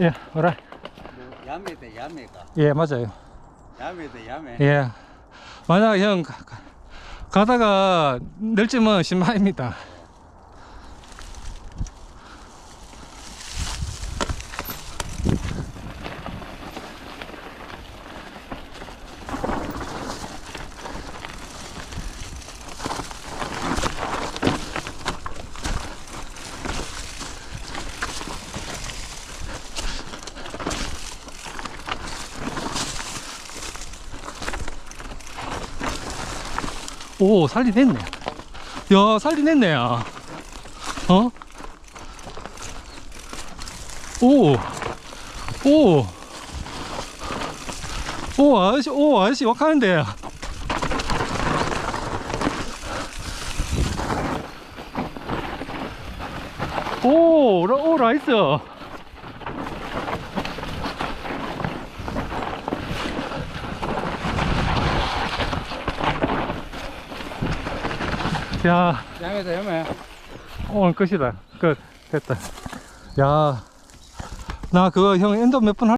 예, 오라. 뭐 야매다 야매가 예, 맞아요. 야매다 야매 예. 만약 형 가- 가- 가다가 늘지면 신마입니다. 오, 살리냈네. 야, 살리냈네, 야. 어? 오, 오, 오, 아저씨, 오, 아저씨, wak하는데. 오, 라, 오, 나이스. 야, 야매다 야매 오늘 끝이다. 끝. 됐다. 야, 나 그거 형 엔더 몇분 할.